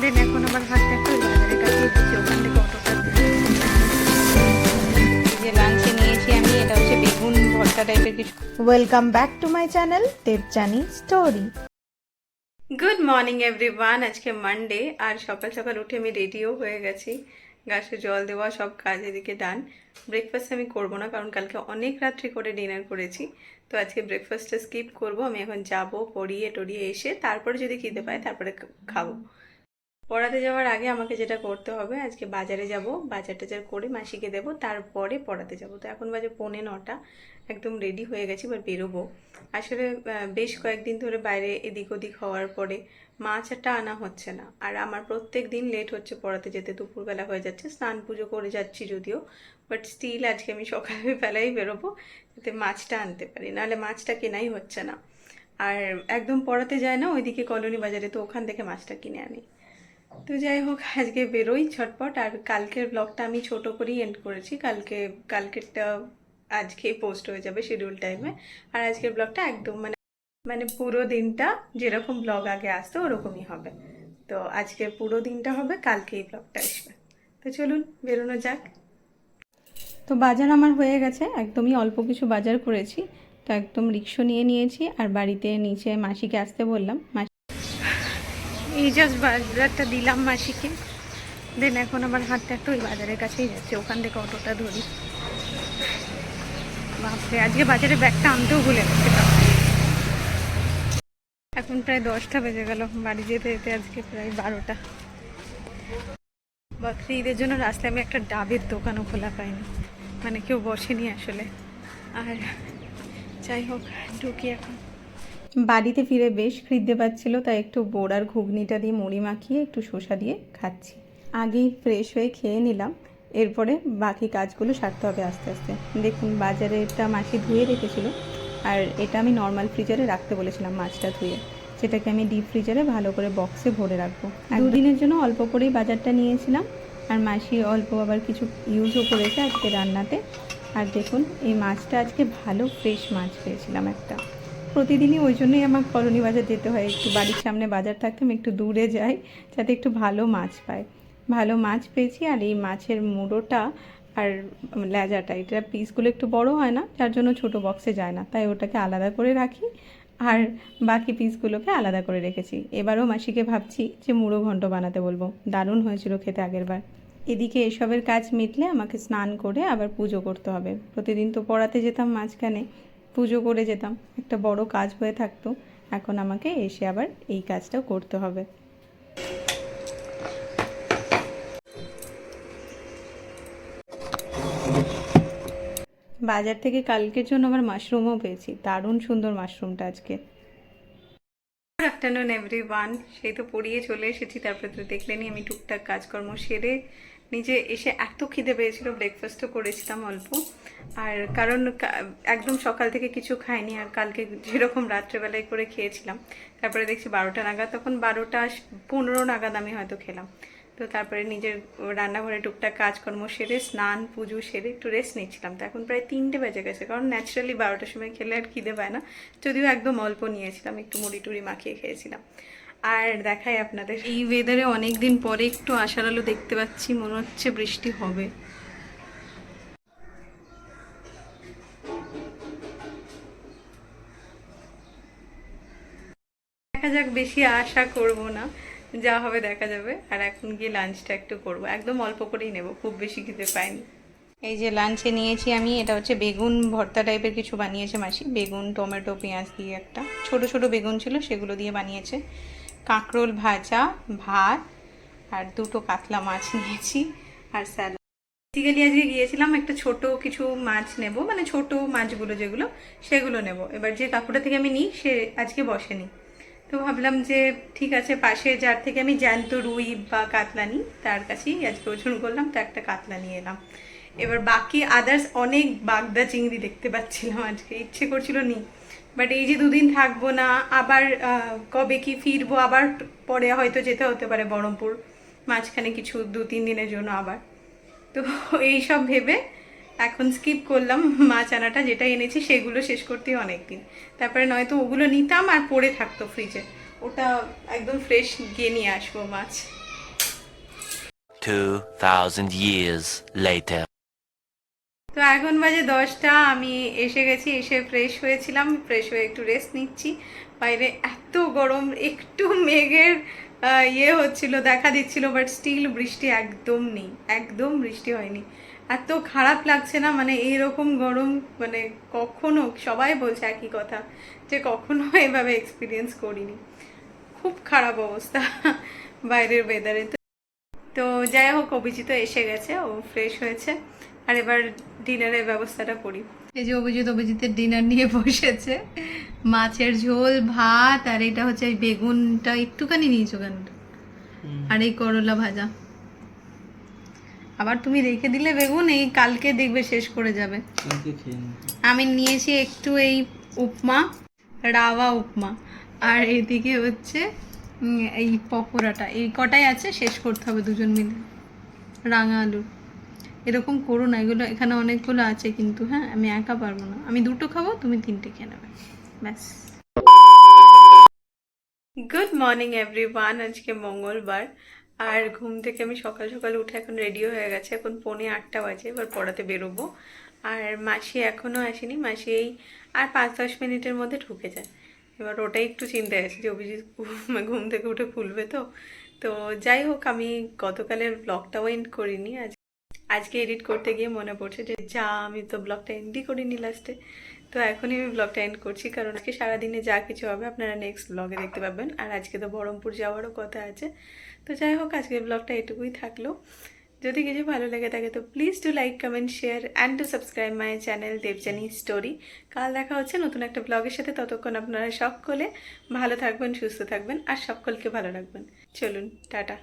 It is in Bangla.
দেন এখন একটু ওখান থেকে অটোটা যে লাঞ্চে নিয়েছি আমি এটা হচ্ছে বেগুন ভর্তা টাইপের কিছু। Welcome back to my channel Debjani story good morning everyone আজকে মানডে আর সকাল সকাল উঠে আমি রেডিও হয়ে গেছি। গাছে জল দেওয়া, সব কাজ এদিকে ডান ব্রেকফাস্ট আমি করব না, কারণ কালকে অনেক রাত্রি করে ডিনার করেছি। তো আজকে ব্রেকফাস্টটা স্কিপ করব। আমি এখন যাব পড়িয়ে টড়িয়ে এসে তারপরে যদি খিদে পাই তারপরে খাব। পড়াতে যাওয়ার আগে আমাকে যেটা করতে হবে, আজকে বাজারে যাব, বাজার টাজার করে মাসিকে দেবো, তারপরে পড়াতে যাব। তো এখন বাজে পৌনে নটা, একদম রেডি হয়ে গেছি এবার বেরোবো। আসলে বেশ কয়েকদিন ধরে বাইরে এদিক ওদিক হওয়ার পরে মাছ একটা আনা হচ্ছে না। আর আমার প্রত্যেক দিন লেট হচ্ছে পড়াতে যেতে, দুপুরবেলা হয়ে যাচ্ছে, স্নান পুজো করে যাচ্ছি যদিও। বাট স্টিল আজকে আমি সকালবেলায় বেরোবো, যাতে মাছটা আনতে পারি, নাহলে মাছটা কেনাই হচ্ছে না। আর একদম পড়াতে যায় না, ওইদিকে কলোনি বাজারে, তো ওখান থেকে মাছটা কিনে আনি। তো যাই হোক, আজকে বেরোই ঝটপট আর কালকের ব্লগটা আমি ছোট করেই এন্ড করেছি। কালকে, কালকেরটা আজকেই পোস্ট হয়ে যাবে শিডিউল টাইমে আর আজকের ব্লগটা একদম মানে মানে পুরো দিনটা যেরকম ব্লগ আগে আসতো, ওরকমই হবে। তো আজকের পুরো দিনটা হবে কালকেই ব্লগটা আসবে। তো চলুন, বেরোনো যাক। তো বাজার আমার হয়ে গেছে। একদমই অল্প কিছু বাজার করেছি। তো একদম রিক্সো নিয়ে নিয়েছি। আর বাড়িতে নিচে মাসিকে আসতে বললাম। মাসি এই জাস্ট বাজারটা দিলাম মাসিকে। দেন এখন আমার হাতটা একটু ওই বাজারের কাছেই যাচ্ছে, ওখান থেকে অটোটা ধরি। বাপরে, আজকে বাজারে ব্যাগটা আনতেও ভুলে গেছিলাম এখন প্রায় দশটা বেজে গেল, বাড়ি যেতে যেতে আজকে প্রায় বারোটা। বাকরি ঈদের জন্য রাস্তায় আমি একটা ডাবের দোকানও খোলা পাইনি। মানে কেউ বসেনি আসলে। আর যাই হোক, ঢুকি এখন। বাড়িতে ফিরে বেশ খিদে পাচ্ছিল তাই একটু বোড়ার ঘুগনিটা দিয়ে মুড়ি মাখিয়ে একটু শসা দিয়ে খাচ্ছি। আগেই ফ্রেশ হয়ে খেয়ে নিলাম এরপরে বাকি কাজগুলো সারতে হবে আস্তে আস্তে। দেখুন বাজারে এটা মাসি ধুয়ে রেখেছিল আর এটা আমি নর্মাল ফ্রিজারে রাখতে বলেছিলাম মাছটা ধুয়ে। যেটাকে আমি ডিপ ফ্রিজারে ভালো করে বক্সে ভরে রাখব। দুদিনের জন্য অল্প করেই বাজারটা নিয়েছিলাম আর মাসি অল্প আবার কিছু ইউজও করেছে আজকে রান্নাতে। আর দেখুন এই মাছটা আজকে ভালো ফ্রেশ মাছ পেয়েছিলাম একটা। প্রতিদিনই ওই জন্যই আমার কলোনি বাজার যেতে হয়। একটু বাড়ির সামনে বাজার থাকতে আমি একটু দূরে যাই, যাতে একটু ভালো মাছ পাই। ভালো মাছ পেয়েছি আর এই মাছের মুড়োটা আর লেজাটা, এটা পিসগুলো একটু বড় হয় না, যার জন্য ছোট বক্সে যায় না। তাই ওটাকে আলাদা করে রাখি আর বাকি পিসগুলোকে আলাদা করে রেখেছি। এবারও মাসিকে ভাবছি যে মুড়ো ঘন্ট বানাতে বলব। দারুণ হয়েছিল খেতে আগের বার এদিকে এসবের কাজ মিটলে আমাকে স্নান করে আবার পুজো করতে হবে। প্রতিদিন তো পড়াতে যেতাম মাঝখানে। পুজো করে যেতাম। একটা বড় কাজ হয়ে থাকতো। এখন আমাকে এসে আবার এই কাজটাও করতে হবে। বাজার থেকে কালকের জন্য আবার মাশরুমও পেয়েছি। দারুণ সুন্দর মাশরুমটা আজকে। গুড আফটারনুন এভরি ওয়ান সেই তো পড়িয়ে চলে এসেছি, তারপরে তো দেখলেনি আমি টুকটাক কাজকর্ম সেরে নিজে এসে এত খিদে পেয়েছিল ব্রেকফাস্টও করেছিলাম অল্প। আর কারণ একদম সকাল থেকে কিছু খাইনি, আর কালকে যেরকম রাত্রেবেলায় করে খেয়েছিলাম, তারপরে দেখছি বারোটা নাগাদ, তখন বারোটা পনেরো নাগাদ আমি হয়তো খেলাম। তো তারপরে নিজের রান্নাঘরে টুকটাক কাজকর্ম সেরে, স্নান, পুজো সেরে একটু রেস্ট নিচ্ছিলাম। তো এখন প্রায় তিনটে বেজে গেছে, কারণ ন্যাচারালি বারোটার সময় খেলে আর খিদে পায় না। যদিও একদম অল্প নিয়েছিলাম, একটু মুড়ি টুড়ি মাখিয়ে খেয়েছিলাম। আর দেখাই আপনাদের। এই ওয়েদারে অনেক দিন পরে একটু আশার আলো দেখতে পাচ্ছি মনে হচ্ছে বৃষ্টি হবে। দেখা যাক বেশি আশা করব না। যা হবে দেখা যাবে। আর এখন গিয়ে লাঞ্চটা একটু করব। একদম অল্প করেই নেব খুব বেশি খেতে পাইনি। এই যে লাঞ্চে নিয়েছি আমি এটা হচ্ছে বেগুন ভর্তা টাইপের কিছু বানিয়েছে মাসি। বেগুন টমেটো পেঁয়াজ দিয়ে একটা। ছোট ছোট বেগুন ছিল সেগুলো দিয়ে বানিয়েছে। কাঁকরোল ভাজা, ভাত আর দুটো কাতলা মাছ নিয়েছি আর স্যালাড। বেসিক্যালি আজকে গিয়েছিলাম একটা ছোট কিছু মাছ নেব মানে ছোট মাছগুলো যেগুলো, সেগুলো নেব। এবার যে কাকুটা থেকে আমি নিই, সে আজকে বসেনি। তো ভাবলাম যে ঠিক আছে, পাশে যার থেকে আমি জ্যান্ত রুই বা কাতলা নিই, তার কাছেই আজকে ওজন করলাম, তো একটা কাতলা নিয়ে এলাম। এবার বাকি আদার্স অনেক বাগদা চিংড়ি দেখতে পাচ্ছিলাম আজকে ইচ্ছে করছিল নি। বাট এই যে দুদিন থাকব না আবার কবে কি ফিরবো আবার পরে হয়তো যেতে হতে পারে বহরমপুর। মাঝখানে কিছু দু তিন দিনের জন্য আবার। তো এই সব ভেবে এখন স্কিপ করলাম মাছ আনাটা যেটা এনেছি সেগুলো শেষ করতেই অনেক দিন তারপরে নয়তো ওগুলো নিতাম আর পড়ে থাকতো ফ্রিজে ওটা একদম ফ্রেশ গিয়ে নিয়ে আসব মাছ। 2,000 years later. এখন বাজে দশটা, আমি এসে গেছি, এসে ফ্রেশ হয়েছিলাম ফ্রেশ হয়ে একটু রেস্ট নিচ্ছি। বাইরে এত গরম, একটু মেঘের ইয়ে হচ্ছিল, দেখা দিচ্ছিল বাট স্টিল বৃষ্টি একদম নেই, একদম বৃষ্টি হয়নি। এত খারাপ লাগছে না মানে এইরকম গরম মানে কখনো, সবাই বলছে একই কথা, যে কখনো এভাবে এক্সপিরিয়েন্স করিনি। খুব খারাপ অবস্থা বাইরের ওয়েদারে তো তো যাই হোক অভিজিৎ এসে গেছে, ও ফ্রেশ হয়েছে। আর এবার ডিনারের ব্যবস্থাটা করি। এই যে অভিজিৎ অভিজিতের ডিনার নিয়ে বসেছে। মাছের ঝোল ভাত আর এটা হচ্ছে এই বেগুনটা একটুখানি নিয়েছো কেন? আর এই করলা ভাজা। আবার তুমি রেখে দিলে বেগুন এই কালকে দেখবে শেষ করে যাবে। আমি নিয়েছি একটু এই উপমা রাওয়া উপমা। আর এদিকে হচ্ছে এই পকোড়াটা। এই কটাই আছে শেষ করতে হবে দুজন মিলে। রাঙা আলু। এরকম করো না, এগুলো এখানে অনেকগুলো আছে কিন্তু হ্যাঁ আমি একা পারব না। আমি দুটো খাব, তুমি তিনটে খেয়ে নেবে। ব্যাস। গুড মর্নিং এভরিওয়ান আজকে মঙ্গলবার। আর ঘুম থেকে আমি সকাল সকাল উঠে এখন রেডি হয়ে গেছে। এখন পৌনে আটটা বাজে, এবার পড়াতে বেরোবো। আর মাসি এখনও আসেনি, মাসি এই আর পাঁচ দশ মিনিটের মধ্যে ঢুকে যায়। এবার ওটাই একটু চিন্তায় আছে যে অভিজিৎ ঘুম- থেকে উঠে খুলবে তো। তো যাই হোক, আমি গতকালের ব্লগটাও এন্ড করিনি। আজ আজকে এডিট করতে গিয়ে মনে পড়ছে যে, যা আমি তো ব্লগটা এন্ডই করিনি লাস্টে তো এখনই আমি ব্লগটা এন্ড করছি, কারণ আজকে সারাদিনে যা কিছু হবে আপনারা নেক্সট ব্লগে দেখতে পাবেন। আর আজকে তো বহরমপুর যাওয়ারও কথা আছে। তো যাই হোক, আজকের ব্লগটা এটুকুই থাকল। যদি কিছু ভালো লেগে থাকে, তো please to like comment share and to subscribe my channel Debjani story কাল দেখা হচ্ছে নতুন একটা ব্লগের সাথে। ততক্ষণ আপনারা সকলে ভালো থাকবেন, সুস্থ থাকবেন, আর সকলকে ভালো রাখবেন। চলুন, টাটা।